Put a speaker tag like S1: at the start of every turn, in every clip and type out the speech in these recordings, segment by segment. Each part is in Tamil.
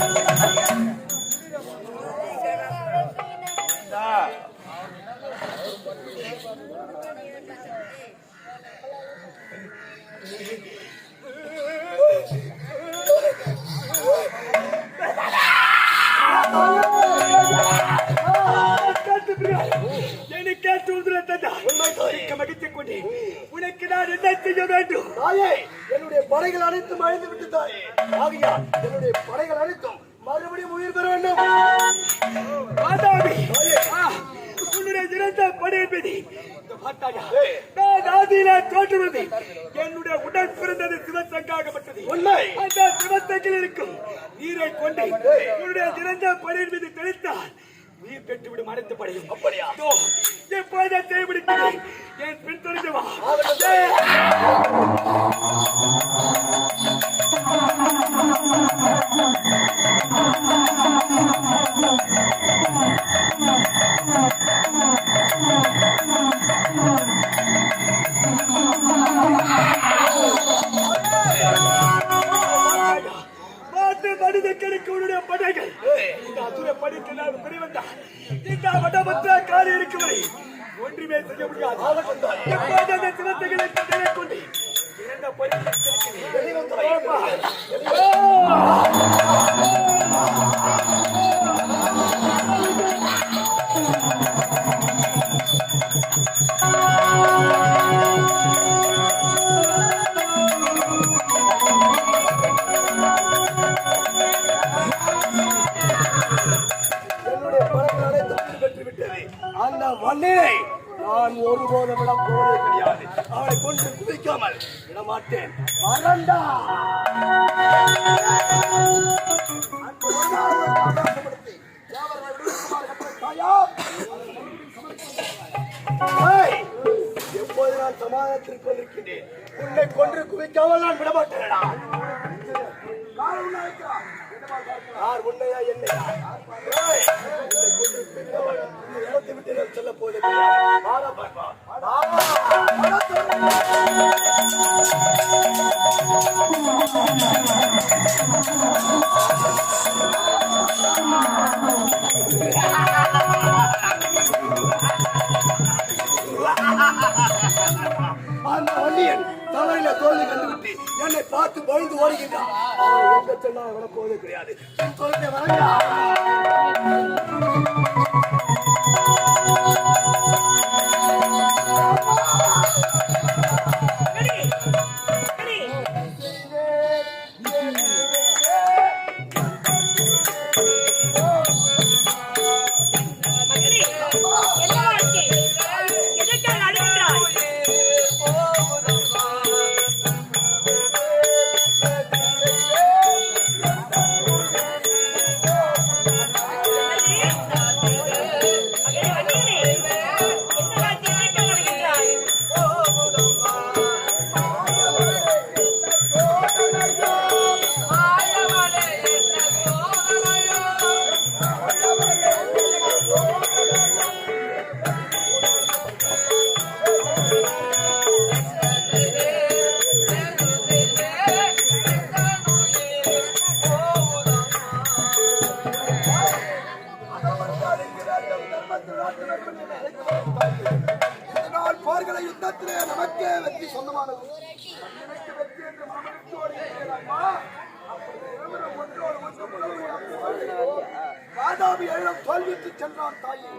S1: எனக்கே
S2: அழிந்து விட்டு தாயே ஆகையால் என்னுடைய படைகள் அனைத்தும் மறுபடியும் உயிர் பெற வேண்டும்.
S1: உன்னுடைய இறந்த படை என்பது இந்த பார்த்தாயா? நான் ஆதியிலே தோற்றுவது என்னுடைய உடன் பிறந்தது சிவசங்காகப்பட்டது.
S2: உண்மை.
S1: அந்த சிவத்தங்கில் இருக்கும் நீரை கொண்டு உன்னுடைய இறந்த படை என்பது தெளித்தால் நீர் பெற்றுவிடும் அனைத்து படையும்.
S2: அப்படியா?
S1: இதோ, எப்போதே தேவைப்படுகிறேன் என் பின் தொடர்ந்து அசுர படைக்கு இந்த வடமற்ற காரி இருக்கும் வரை ஒன்றுமே செய்ய முடியாது. எப்போது அந்த சிவத்தைகளை கொண்டு இரண்ட பரிசு
S2: ஒருபோதும் விட போவதே கிடையாது அவளை கொண்டு குதிக்காமல் விடமாட்டேன். வரண்டா எப்போது நான் சமாதானத்தில் கொண்டிருக்கின்றேன் உன்னை கொன்று குவிக்காமல் நான் விடமாட்டேனடா. யார் உன்னையா என்னையா? ஏய், கொன்று குவிக்காமல் இடத்தை விட்டு நான் செல்ல தவறில தோல்வி கண்டுவிட்டு என்னை பார்த்து பயந்து ஓடுகின்றான். அவன் எங்க சொன்னா அவனை போவதே கிடையாது. சொல்லிட்டு வரங்கா
S3: மகனே,
S2: நமக்கே வெற்றி சொந்தமானது. மன்னனுக்கு வெற்றி என்று? அப்படி இருவரும் ஒன்றோடு ஒன்று வாதாபி எழும் தோல்விக்கு சென்றான் தாயே.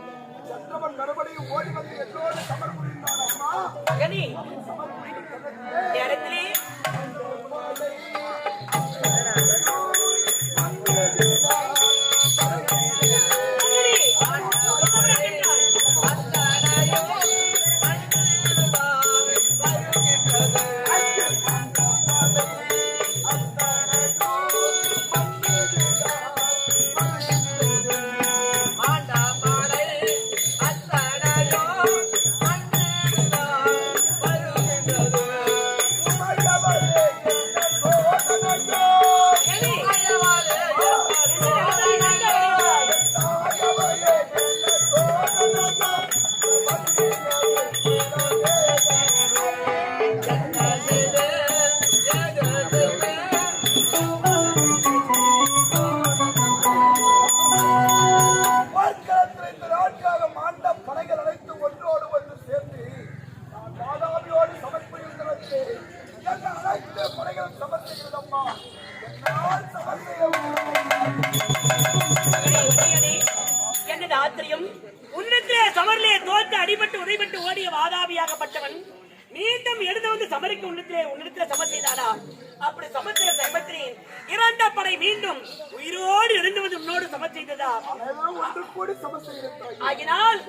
S2: சென்றவன் மறுபடியும் ஓடி வந்து எல்லோரும் சமர் புரிந்தான் அம்மா
S3: மகனே, இந்த இடத்திலே
S4: அடிபட்டு உதைபட்டு ஓடிய வாதாபியாகப்பட்டவன் மீண்டும் எழுந்து வந்து சமரிக்கு உன்னிலே உன்னிடத்திலே சமர் செய்தானா? அப்படி சமர் செய்த சமத்திரேன் இறந்த படை மீண்டும் உயிரோடு எழுந்து வந்து உன்னோடு சமர் செய்ததா? ஆகினால்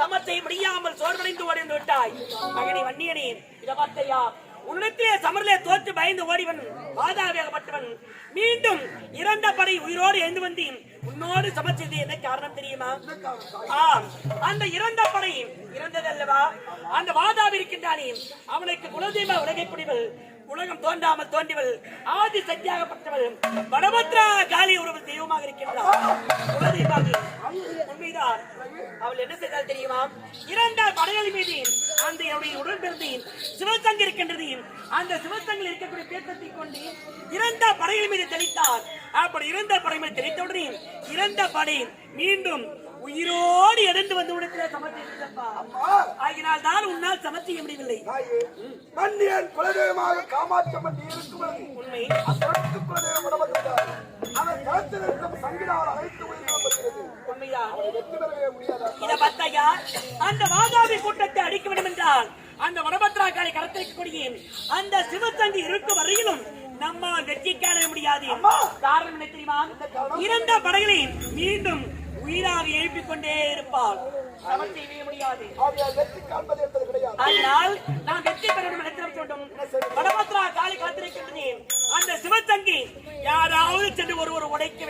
S4: சமர் செய்ய முடியாமல் சோர்வடைந்து ஓடிந்து விட்டாய். மகனே வன்னியனே இதை பார்த்தையா? உன்னிடத்திலே சமரிலே தோற்று பயந்து ஓடிவன் வாதாவியாகப்பட்டவன் மீண்டும் இறந்த படை உயிரோடு எழுந்து வந்தேன் உன்னோடு சமர் என்ன காரணம் தெரியுமா? அந்த இறந்த படை இறந்ததல்லவா? அந்த வாதாவி இருக்கின்றானே அவனுக்கு குலதெய்வ உலகை புடிவள் உலகம் தோன்றாமல் தோன்றிவள் ஆதி சக்தியாகப்பட்டவள் வடபத்ரா காலி உறவு தெய்வமாக இருக்கின்றான் குலதெய்வாகி உண்மைதான். அவள் என்ன செய்தால் தெரியுமா? இரண்ட படைகள் மீது அந்த என்னுடைய உடல் பிறந்தேன் சிவசங்கு இருக்கின்றது அந்த சிவசங்கில் இருக்கக்கூடிய பேத்தத்தை கொண்டு இறந்த படைகள் மீது தெளித்தார் அப்படி இறந்த படை மீது தெளித்தவுடனே இறந்த படை மீண்டும் உயிரோடு எழுந்து வந்து சமர்ப்பித்தப்பா
S3: அம்மா!
S4: ஆகினால் தான் உன்னால் சமர் செய்ய முடியவில்லை
S3: மன்னியன் குலதெய்வமாக காமாட்சம்மன் நீ இருக்கும்போது
S4: உண்மை.
S3: குலதெய்வம் களத்தில் இருக்கும் சங்கினால் அனைத்து
S4: இத பார்த்தாயா அந்த வாதாபி கூட்டத்தை அடிக்க வேண்டும் என்றால் அந்த வடபத்ராக்காரை கடத்திருக்கக்கூடிய அந்த சிவத்தங்கி இருக்கும் வரையிலும் நம்மால் வெற்றி காண முடியாது. காரணம் என்ன தெரியுமா? இறந்த படைகளை மீண்டும் உயிராக எழுப்பிக் கொண்டே இருப்பாள்
S3: கிடையாது.
S4: அதனால் நாம் வெற்றி பெற வேண்டும் நினைத்து வேண்டும் வடபத்ரா காலை காத்திருக்கின்றனே. அந்த சிவத்தங்கி யாராவது சென்று ஒருவர் உடைக்க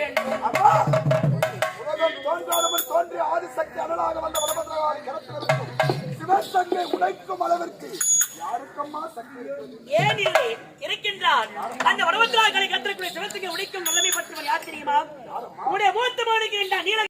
S3: அளவிற்கு யாருக்கம்மா சக்தி இருக்கிறது?
S4: ஏன் இல்லை இருக்கின்றார். அந்த வடபத்ராக்களை கத்திரக்கூடிய சிவத்துக்கு உடைக்கும் வல்லமை பற்றவன் யார் தெரியுமா? உடைய மூத்த மகனுக்கு நீல